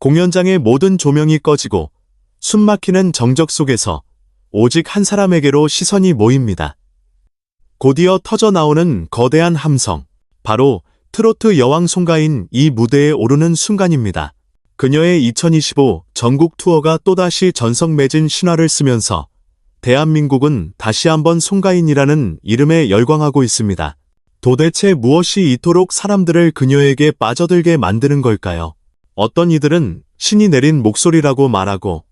공연장의 모든 조명이 꺼지고 숨막히는 정적 속에서 오직 한 사람에게로 시선이 모입니다. 곧이어 터져 나오는 거대한 함성. 바로 트로트 여왕 송가인 이 무대에 오르는 순간입니다. 그녀의 2025 전국 투어가 또다시 전성 매진 신화를 쓰면서 대한민국은 다시 한번 송가인이라는 이름에 열광하고 있습니다. 도대체 무엇이 이토록 사람들을 그녀에게 빠져들게 만드는 걸까요? 어떤 이들은 신이 내린 목소리라고 말하고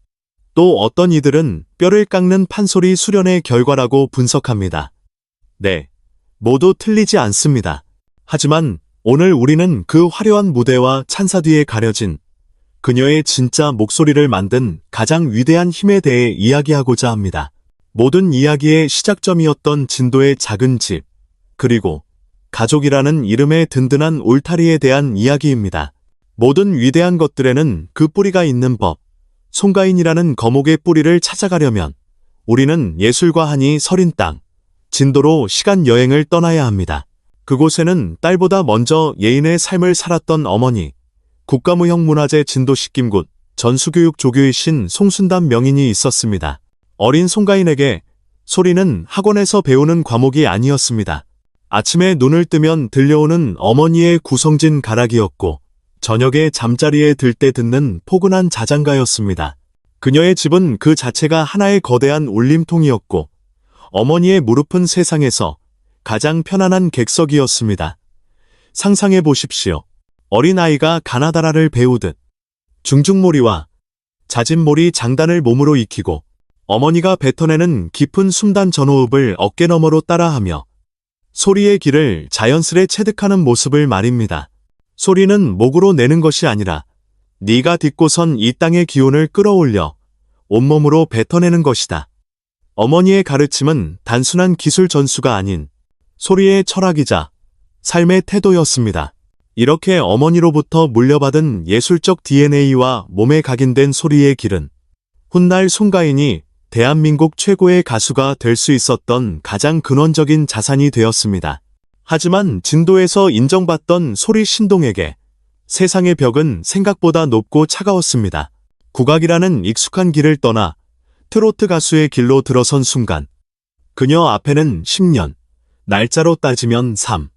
또 어떤 이들은 뼈를 깎는 판소리 수련의 결과라고 분석합니다. 네, 모두 틀리지 않습니다. 하지만 오늘 우리는 그 화려한 무대와 찬사 뒤에 가려진 그녀의 진짜 목소리를 만든 가장 위대한 힘에 대해 이야기하고자 합니다. 모든 이야기의 시작점이었던 진도의 작은 집, 그리고 가족이라는 이름의 든든한 울타리에 대한 이야기입니다. 모든 위대한 것들에는 그 뿌리가 있는 법, 송가인이라는 거목의 뿌리를 찾아가려면 우리는 예술과 한이 서린 땅, 진도로 시간 여행을 떠나야 합니다. 그곳에는 딸보다 먼저 예인의 삶을 살았던 어머니, 국가무형 문화재 진도식김굿 전수교육 조교의 신 송순담 명인이 있었습니다. 어린 송가인에게 소리는 학원에서 배우는 과목이 아니었습니다. 아침에 눈을 뜨면 들려오는 어머니의 구성진 가락이었고 저녁에 잠자리에 들 때 듣는 포근한 자장가였습니다. 그녀의 집은 그 자체가 하나의 거대한 울림통이었고 어머니의 무릎은 세상에서 가장 편안한 객석이었습니다. 상상해 보십시오. 어린아이가 가나다라를 배우듯 중중몰이와 자진몰이 장단을 몸으로 익히고 어머니가 뱉어내는 깊은 숨단 전호흡을 어깨너머로 따라하며 소리의 길을 자연스레 체득하는 모습을 말입니다. 소리는 목으로 내는 것이 아니라 네가 딛고선 이 땅의 기운을 끌어올려 온몸으로 뱉어내는 것이다. 어머니의 가르침은 단순한 기술 전수가 아닌 소리의 철학이자 삶의 태도였습니다. 이렇게 어머니로부터 물려받은 예술적 DNA와 몸에 각인된 소리의 길은 훗날 송가인이 대한민국 최고의 가수가 될 수 있었던 가장 근원적인 자산이 되었습니다. 하지만 진도에서 인정받던 소리 신동에게 세상의 벽은 생각보다 높고 차가웠습니다. 국악이라는 익숙한 길을 떠나 트로트 가수의 길로 들어선 순간 그녀 앞에는 10년, 날짜로 따지면 3,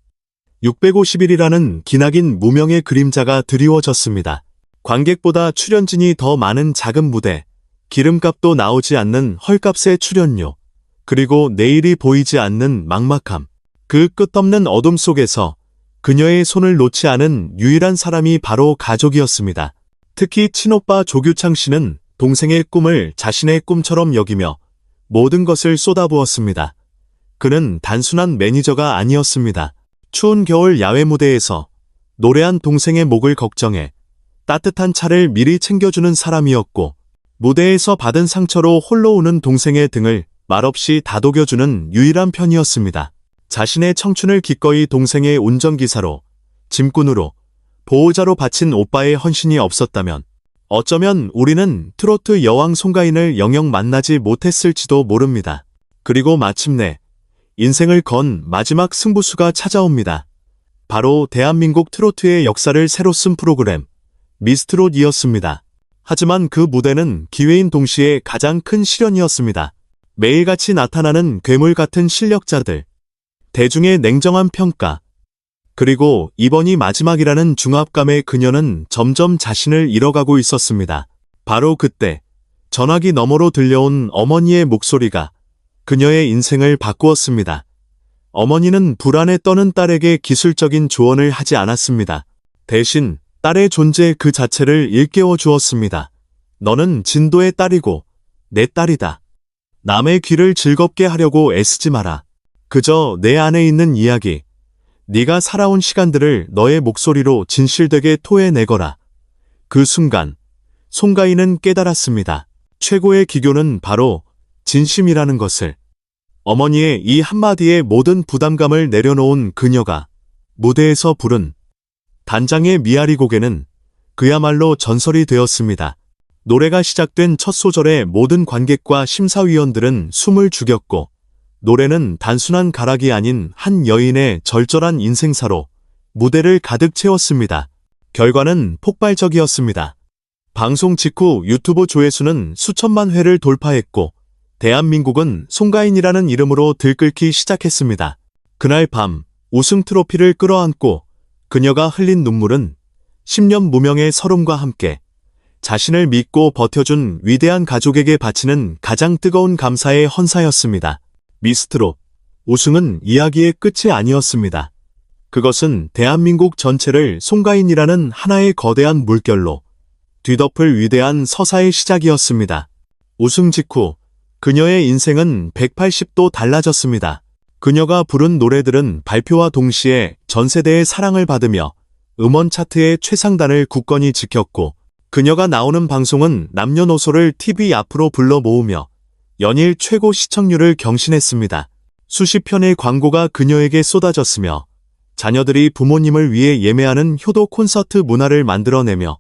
650일이라는 기나긴 무명의 그림자가 드리워졌습니다. 관객보다 출연진이 더 많은 작은 무대, 기름값도 나오지 않는 헐값의 출연료, 그리고 내일이 보이지 않는 막막함, 그 끝없는 어둠 속에서 그녀의 손을 놓지 않은 유일한 사람이 바로 가족이었습니다. 특히 친오빠 조규창 씨는 동생의 꿈을 자신의 꿈처럼 여기며 모든 것을 쏟아부었습니다. 그는 단순한 매니저가 아니었습니다. 추운 겨울 야외 무대에서 노래한 동생의 목을 걱정해 따뜻한 차를 미리 챙겨주는 사람이었고 무대에서 받은 상처로 홀로 우는 동생의 등을 말없이 다독여주는 유일한 편이었습니다. 자신의 청춘을 기꺼이 동생의 운전기사로, 짐꾼으로, 보호자로 바친 오빠의 헌신이 없었다면 어쩌면 우리는 트로트 여왕 송가인을 영영 만나지 못했을지도 모릅니다. 그리고 마침내 인생을 건 마지막 승부수가 찾아옵니다. 바로 대한민국 트로트의 역사를 새로 쓴 프로그램 미스트롯이었습니다. 하지만 그 무대는 기회인 동시에 가장 큰 시련이었습니다. 매일같이 나타나는 괴물 같은 실력자들, 대중의 냉정한 평가, 그리고 이번이 마지막이라는 중압감에 그녀는 점점 자신을 잃어가고 있었습니다. 바로 그때 전화기 너머로 들려온 어머니의 목소리가 그녀의 인생을 바꾸었습니다. 어머니는 불안에 떠는 딸에게 기술적인 조언을 하지 않았습니다. 대신 딸의 존재 그 자체를 일깨워 주었습니다. 너는 진도의 딸이고 내 딸이다. 남의 귀를 즐겁게 하려고 애쓰지 마라. 그저 내 안에 있는 이야기, 네가 살아온 시간들을 너의 목소리로 진실되게 토해내거라. 그 순간 송가인은 깨달았습니다. 최고의 기교는 바로 진심이라는 것을. 어머니의 이 한마디에 모든 부담감을 내려놓은 그녀가 무대에서 부른 단장의 미아리 고개는 그야말로 전설이 되었습니다. 노래가 시작된 첫 소절에 모든 관객과 심사위원들은 숨을 죽였고 노래는 단순한 가락이 아닌 한 여인의 절절한 인생사로 무대를 가득 채웠습니다. 결과는 폭발적이었습니다. 방송 직후 유튜브 조회수는 수천만 회를 돌파했고 대한민국은 송가인이라는 이름으로 들끓기 시작했습니다. 그날 밤 우승 트로피를 끌어안고 그녀가 흘린 눈물은 10년 무명의 서름과 함께 자신을 믿고 버텨준 위대한 가족에게 바치는 가장 뜨거운 감사의 헌사였습니다. 미스트롯 우승은 이야기의 끝이 아니었습니다. 그것은 대한민국 전체를 송가인이라는 하나의 거대한 물결로 뒤덮을 위대한 서사의 시작이었습니다. 우승 직후 그녀의 인생은 180도 달라졌습니다. 그녀가 부른 노래들은 발표와 동시에 전 세대의 사랑을 받으며 음원 차트의 최상단을 굳건히 지켰고 그녀가 나오는 방송은 남녀노소를 TV 앞으로 불러 모으며 연일 최고 시청률을 경신했습니다. 수십 편의 광고가 그녀에게 쏟아졌으며 자녀들이 부모님을 위해 예매하는 효도 콘서트 문화를 만들어내며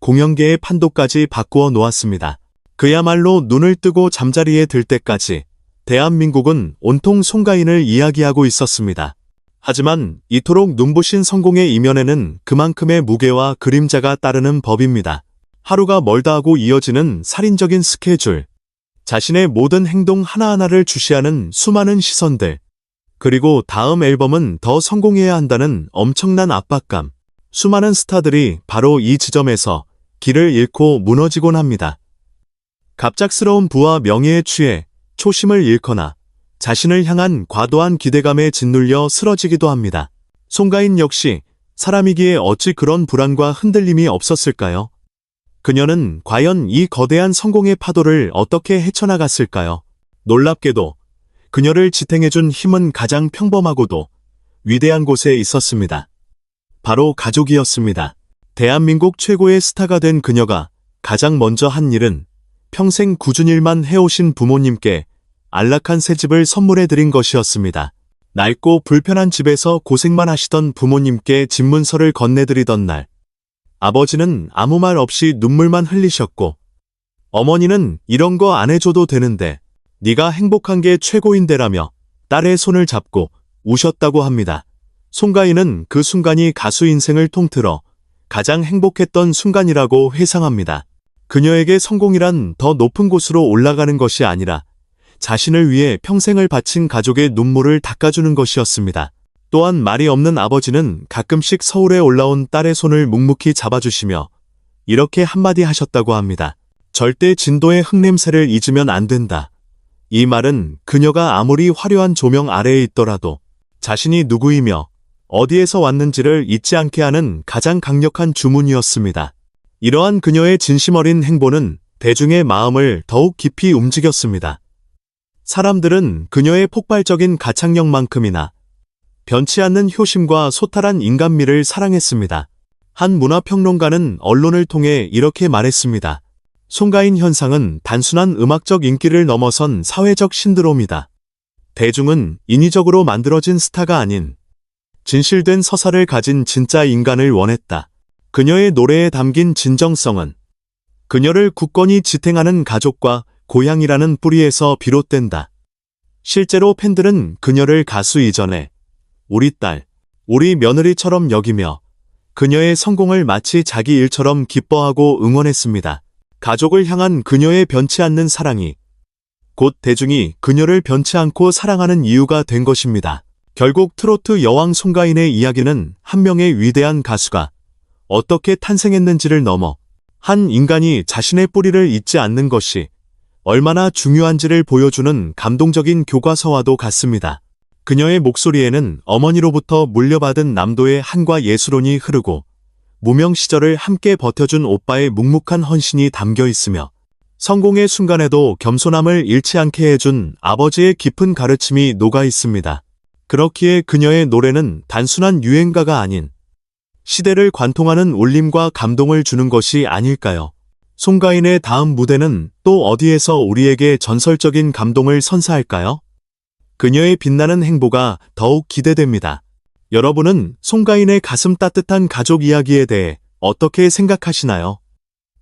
공연계의 판도까지 바꾸어 놓았습니다. 그야말로 눈을 뜨고 잠자리에 들 때까지 대한민국은 온통 송가인을 이야기하고 있었습니다. 하지만 이토록 눈부신 성공의 이면에는 그만큼의 무게와 그림자가 따르는 법입니다. 하루가 멀다 하고 이어지는 살인적인 스케줄, 자신의 모든 행동 하나하나를 주시하는 수많은 시선들, 그리고 다음 앨범은 더 성공해야 한다는 엄청난 압박감. 수많은 스타들이 바로 이 지점에서 길을 잃고 무너지곤 합니다. 갑작스러운 부와 명예에 취해 초심을 잃거나 자신을 향한 과도한 기대감에 짓눌려 쓰러지기도 합니다. 송가인 역시 사람이기에 어찌 그런 불안과 흔들림이 없었을까요? 그녀는 과연 이 거대한 성공의 파도를 어떻게 헤쳐나갔을까요? 놀랍게도 그녀를 지탱해준 힘은 가장 평범하고도 위대한 곳에 있었습니다. 바로 가족이었습니다. 대한민국 최고의 스타가 된 그녀가 가장 먼저 한 일은 평생 꾸준 일만 해오신 부모님께 안락한 새 집을 선물해 드린 것이었습니다. 낡고 불편한 집에서 고생만 하시던 부모님께 집문서를 건네드리던 날, 아버지는 아무 말 없이 눈물만 흘리셨고, 어머니는 이런 거 안 해줘도 되는데, 네가 행복한 게 최고인데라며 딸의 손을 잡고 우셨다고 합니다. 송가인은 그 순간이 가수 인생을 통틀어 가장 행복했던 순간이라고 회상합니다. 그녀에게 성공이란 더 높은 곳으로 올라가는 것이 아니라 자신을 위해 평생을 바친 가족의 눈물을 닦아주는 것이었습니다. 또한 말이 없는 아버지는 가끔씩 서울에 올라온 딸의 손을 묵묵히 잡아주시며 이렇게 한마디 하셨다고 합니다. 절대 진도의 흙냄새를 잊으면 안 된다. 이 말은 그녀가 아무리 화려한 조명 아래에 있더라도 자신이 누구이며 어디에서 왔는지를 잊지 않게 하는 가장 강력한 주문이었습니다. 이러한 그녀의 진심 어린 행보는 대중의 마음을 더욱 깊이 움직였습니다. 사람들은 그녀의 폭발적인 가창력만큼이나 변치 않는 효심과 소탈한 인간미를 사랑했습니다. 한 문화평론가는 언론을 통해 이렇게 말했습니다. 송가인 현상은 단순한 음악적 인기를 넘어선 사회적 신드롬이다. 대중은 인위적으로 만들어진 스타가 아닌 진실된 서사를 가진 진짜 인간을 원했다. 그녀의 노래에 담긴 진정성은 그녀를 굳건히 지탱하는 가족과 고향이라는 뿌리에서 비롯된다. 실제로 팬들은 그녀를 가수 이전에 우리 딸, 우리 며느리처럼 여기며 그녀의 성공을 마치 자기 일처럼 기뻐하고 응원했습니다. 가족을 향한 그녀의 변치 않는 사랑이 곧 대중이 그녀를 변치 않고 사랑하는 이유가 된 것입니다. 결국 트로트 여왕 송가인의 이야기는 한 명의 위대한 가수가 어떻게 탄생했는지를 넘어 한 인간이 자신의 뿌리를 잊지 않는 것이 얼마나 중요한지를 보여주는 감동적인 교과서와도 같습니다. 그녀의 목소리에는 어머니로부터 물려받은 남도의 한과 예술혼이 흐르고 무명 시절을 함께 버텨준 오빠의 묵묵한 헌신이 담겨 있으며 성공의 순간에도 겸손함을 잃지 않게 해준 아버지의 깊은 가르침이 녹아 있습니다. 그렇기에 그녀의 노래는 단순한 유행가가 아닌 시대를 관통하는 울림과 감동을 주는 것이 아닐까요? 송가인의 다음 무대는 또 어디에서 우리에게 전설적인 감동을 선사할까요? 그녀의 빛나는 행보가 더욱 기대됩니다. 여러분은 송가인의 가슴 따뜻한 가족 이야기에 대해 어떻게 생각하시나요?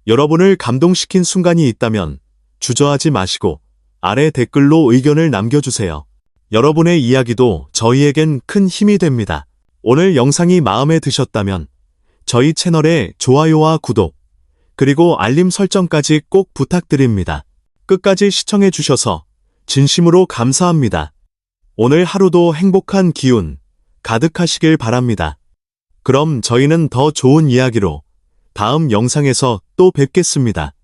여러분을 감동시킨 순간이 있다면 주저하지 마시고 아래 댓글로 의견을 남겨주세요. 여러분의 이야기도 저희에겐 큰 힘이 됩니다. 오늘 영상이 마음에 드셨다면 저희 채널에 좋아요와 구독, 그리고 알림 설정까지 꼭 부탁드립니다. 끝까지 시청해 주셔서 진심으로 감사합니다. 오늘 하루도 행복한 기운 가득하시길 바랍니다. 그럼 저희는 더 좋은 이야기로 다음 영상에서 또 뵙겠습니다.